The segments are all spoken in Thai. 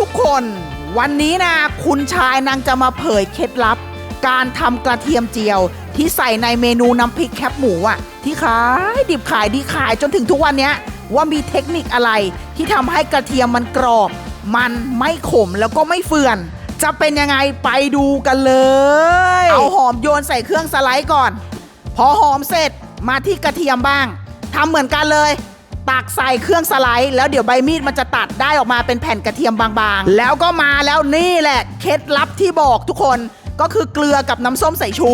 ทุกคน วันนี้นะคุณชายนางจะมาเผยเคล็ดลับ การทำกระเทียมเจียว ที่ใส่ในเมนูน้ำพริกแคบหมูอะที่ขายดิบขายดีขายจนถึงทุกวันเนี้ยว่ามีเทคนิคอะไรที่ทำให้กระเทียมมันกรอบ มันไม่ขมแล้วก็ไม่เฟื่อน จะเป็นยังไงไปดูกันเลย เอาหอมโยนใส่เครื่องสไลด์ก่อน พอหอมเสร็จมาที่กระเทียมบ้างทำเหมือนกันเลย ตักใส่เครื่องสไลด์แล้วเดี๋ยวใบมีดมันจะตัดได้ออกมาเป็นแผ่นกระเทียมบางๆ แล้วก็มาแล้วนี่แหละเคล็ดลับที่บอกทุกคนก็คือเกลือกับน้ำส้มสายชู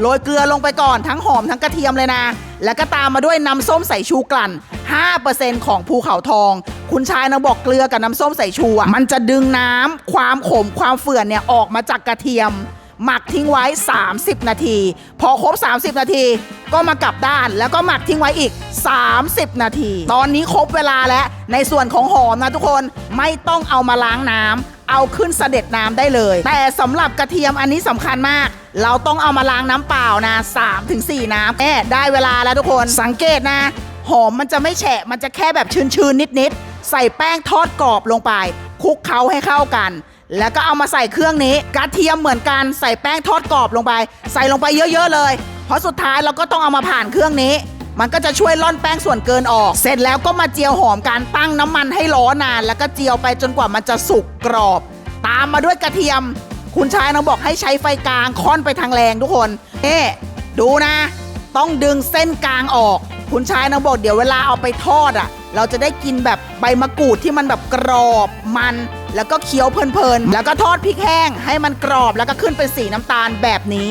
โรยเกลือลงไปก่อนทั้งหอมทั้งกระเทียมเลยนะ แล้วก็ตามมาด้วยน้ำส้มสายชูกลั่น 5%ของภูเขาทอง คุณชายนะบอกเกลือกับน้ำส้มสายชูอะมันจะดึงน้ำความขมความเฟื่อนเนี่ยออกมาจากกระเทียม หมักทิ้งไว้ 30 นาที พอครบ 30 นาที ก็มากลับด้านแล้วก็หมักทิ้งไว้อีก 30 นาที ตอนนี้ครบเวลาแล้วในส่วนของหอมนะทุกคนไม่ต้องเอามาล้างน้ำเอาขึ้นเสด็จน้ำได้เลย แต่สำหรับกระเทียมอันนี้สำคัญมาก เราต้องเอามาล้างน้ำเปล่านะ3ถึง4น้ำแม่ได้เวลาแล้วทุกคนสังเกตนะ หอมมันจะไม่แฉะมันจะแค่แบบชื้นๆนิดๆใส่แป้งทอดกรอบลงไปคลุกเคล้าให้เข้ากัน แล้วก็เอามาใส่เครื่องนี้กระเทียมเหมือนกันใส่แป้งทอดกรอบลงไป ใส่ลงไปเยอะๆเลย เพราะสุดท้ายเราก็ต้องเอามาผ่านเครื่องนี้ มันก็จะช่วยล่อนแป้งส่วนเกินออก เสร็จแล้วก็มาเจียวหอมการตั้งน้ำมันให้ร้อนนาน แล้วก็เจียวไปจนกว่ามันจะสุกกรอบ ตามมาด้วยกระเทียม คุณชายน้องบอกให้ใช้ไฟกลางค่อนไปทางแรงทุกคนเอ๊ดูนะ ต้องดึงเส้นกลางออก คุณชายน้องบอกเดี๋ยวเวลาเอาไปทอดอะ เราจะได้กินแบบใบมะกรูดที่มันแบบกรอบมัน แล้วก็เคี้ยวเพลินๆ แล้วก็ทอดพริกแห้งให้มันกรอบแล้วก็ขึ้นเป็นสีน้ำตาลแบบนี้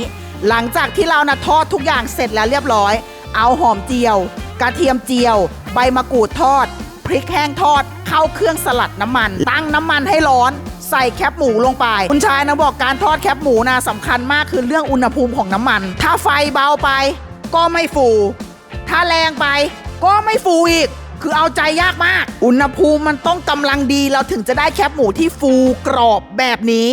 หลังจากที่เรานะทอดทุกอย่างเสร็จแล้วเรียบร้อย เอาหอมเจียว กระเทียมเจียว ใบมะกรูดทอด พริกแห้งทอด เข้าเครื่องสลัดน้ำมัน ตั้งน้ำมันให้ร้อนใส่แคบหมูลงไป คุณชายนะบอกการทอดแคบหมูนะสำคัญมากคือเรื่องอุณหภูมิของน้ำมัน ถ้าไฟเบาไป ก็ไม่ฟู ถ้าแรงไป ก็ไม่ฟูอีก คือเอาใจยากมาก อุณหภูมิมันต้องกำลังดีเราถึงจะได้แคบหมูที่ฟูกรอบแบบนี้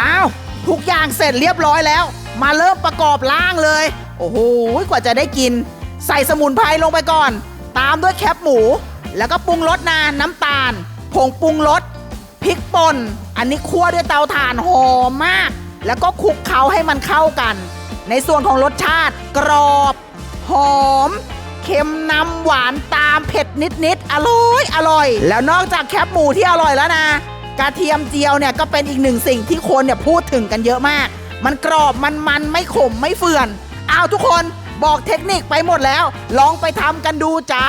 อ้าวทุกอย่างเสร็จเรียบร้อยแล้ว มาเริ่มประกอบร่างเลย โอ้โหกว่าจะได้กิน ใส่สมุนไพรลงไปก่อน ตามด้วยแคบหมู แล้วก็ปรุงรสนาน้ำตาล ผงปรุงรสพริกป่น อันนี้คั่วด้วยเตาถ่านหอมมาก แล้วก็คลุกเคล้าให้มันเข้ากัน ในส่วนของรสชาติกรอบ หอม เค็มนำหวานตามเผ็ดนิดๆ อร่อยอร่อย แล้วนอกจากแคบหมูที่อร่อยแล้วนะ กระเทียมเจียวเนี่ยก็เป็นอีกหนึ่งสิ่งที่คนเนี่ยพูดถึงกันเยอะมาก มันกรอบมันมันไม่ขมไม่เฟื่อน เอาทุกคนบอกเทคนิคไปหมดแล้ว ลองไปทำกันดูจ้า